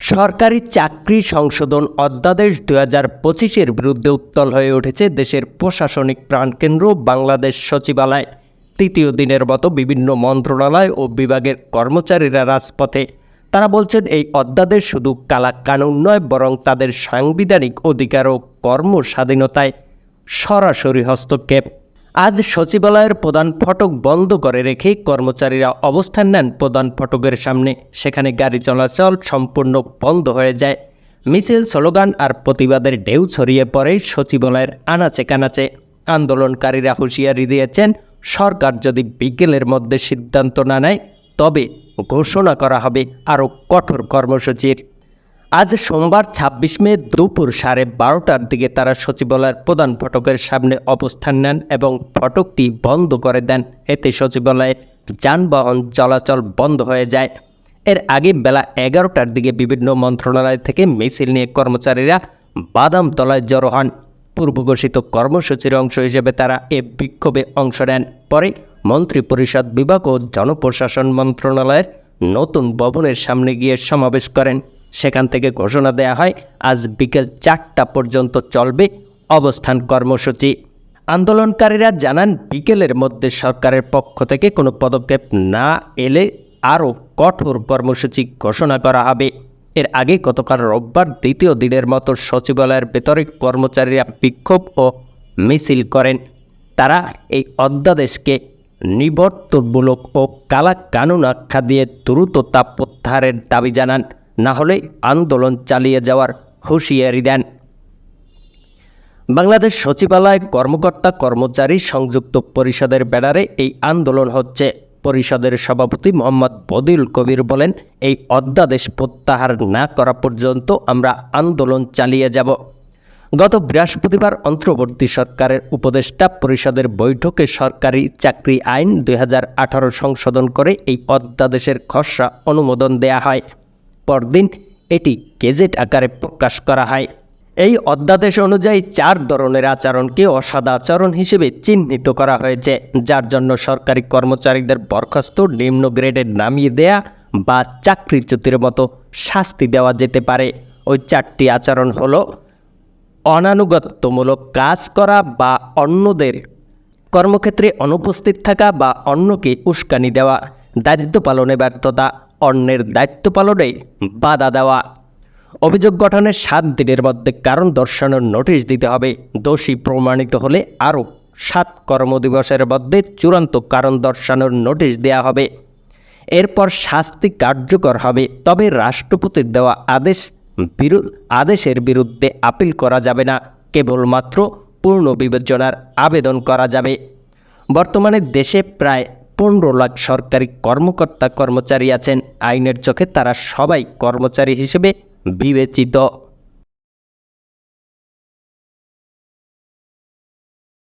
সরকারি চাকরি সংশোধন অধ্যাদেশ দু হাজার পঁচিশের বিরুদ্ধে উত্তল হয়ে উঠেছে দেশের প্রশাসনিক প্রাণকেন্দ্র বাংলাদেশ সচিবালয়। তৃতীয় দিনের মতো বিভিন্ন মন্ত্রণালয় ও বিভাগের কর্মচারীরা রাজপথে। তারা বলছেন এই অধ্যাদেশ শুধু কালা কানুন নয়, বরং তাদের সাংবিধানিক অধিকার ও কর্ম স্বাধীনতায় সরাসরি হস্তক্ষেপ। আজ সচিবালয়ের প্রধান ফটক বন্ধ করে রেখে কর্মচারীরা অবস্থান নেন প্রধান ফটকের সামনে। সেখানে গাড়ি চলাচল সম্পূর্ণ বন্ধ হয়ে যায়। মিছিল, স্লোগান আর প্রতিবাদের ঢেউ ছড়িয়ে পড়ে সচিবালয়ের আনাচে কানাচে। আন্দোলনকারীরা হুঁশিয়ারি দিয়েছেন, সরকার যদি বিকেলের মধ্যে সিদ্ধান্ত না নেয়, তবে ঘোষণা করা হবে আরও কঠোর কর্মসূচির। আজ সোমবার ২৬ মে দুপুর সাড়ে বারোটার দিকে তারা সচিবালয়ের প্রধান ফটকের সামনে অবস্থান নেন এবং ফটকটি বন্ধ করে দেন। এতে সচিবালয়ে যানবাহন চলাচল বন্ধ হয়ে যায়। এর আগে বেলা এগারোটার দিকে বিভিন্ন মন্ত্রণালয় থেকে মিছিল নিয়ে কর্মচারীরা বাদামতলায় জড়ো হন। পূর্বঘোষিত কর্মসূচির অংশ হিসেবে তারা এ বিক্ষোভে অংশ নেন। পরে মন্ত্রিপরিষদ বিভাগ ও জনপ্রশাসন মন্ত্রণালয়ের নতুন ভবনের সামনে গিয়ে সমাবেশ করেন। সেখান থেকে ঘোষণা দেয়া হয়, আজ বিকেল চারটা পর্যন্ত চলবে অবস্থান কর্মসূচি। আন্দোলনকারীরা জানান, বিকেলের মধ্যে সরকারের পক্ষ থেকে কোনো পদক্ষেপ না এলে আরও কঠোর কর্মসূচি ঘোষণা করা হবে। এর আগে গতকাল রোববার দ্বিতীয় দিনের মতো সচিবালয়ের ভেতরে কর্মচারীরা বিক্ষোভ ও মিছিল করেন। তারা এই অধ্যাদেশকে নিবর্তনমূলক ও কালা কানুন আখ্যা দিয়ে দ্রুত তা প্রত্যাহারের দাবি জানান। না হলে আন্দোলন চালিয়ে যাওয়ার হুঁশিয়ারি দেন। বাংলাদেশ সচিবালয় কর্মকর্তা কর্মচারী সংযুক্ত পরিষদের ব্যানারে এই আন্দোলন হচ্ছে। পরিষদের সভাপতি মোহাম্মদ বদিল কবির বলেন, এই অধ্যাদেশ প্রত্যাহার না করা পর্যন্ত আমরা আন্দোলন চালিয়ে যাব। গত বৃহস্পতিবার অন্তর্বর্তী সরকারের উপদেষ্টা পরিষদের বৈঠকে সরকারি চাকরি আইন দু হাজার আঠারো সংশোধন করে এই অধ্যাদেশের খসড়া অনুমোদন দেয়া হয়। পরদিন এটি গেজেট আকারে প্রকাশ করা হয়। এই অধ্যাদেশ অনুযায়ী চার ধরনের আচরণকে অসদাচরণ হিসেবে চিহ্নিত করা হয়েছে, যার জন্য সরকারি কর্মচারীদের বরখাস্ত নিম্ন গ্রেডে নামিয়ে দেয়া বা চাকরিচ্যুতির মতো শাস্তি দেওয়া যেতে পারে। ওই চারটি আচরণ হল অনানুগত্যমূলক কাজ করা বা অন্যদের কর্মক্ষেত্রে অনুপস্থিত থাকা বা অন্যকে উস্কানি দেওয়া, দায়িত্ব পালনে ব্যর্থতা অন্যের দায়িত্ব পালনে বাধা দেওয়া। অভিযোগ গঠনের সাত দিনের মধ্যে কারণ দর্শানোর নোটিশ দিতে হবে। দোষী প্রমাণিত হলে আরও সাত কর্মদিবসের মধ্যে চূড়ান্ত কারণ দর্শানোর নোটিশ দেওয়া হবে। এরপর শাস্তি কার্যকর হবে, তবে রাষ্ট্রপতির দেওয়া আদেশ বিরু, আদেশের বিরুদ্ধে আপিল করা যাবে না। কেবলমাত্র পূর্ণ বিবেচনার আবেদন করা যাবে। বর্তমানে দেশে প্রায় পনেরো লাখ সরকারি কর্মকর্তা কর্মচারী আছেন। আইনের চোখে তারা সবাই কর্মচারী হিসেবে বিবেচিত।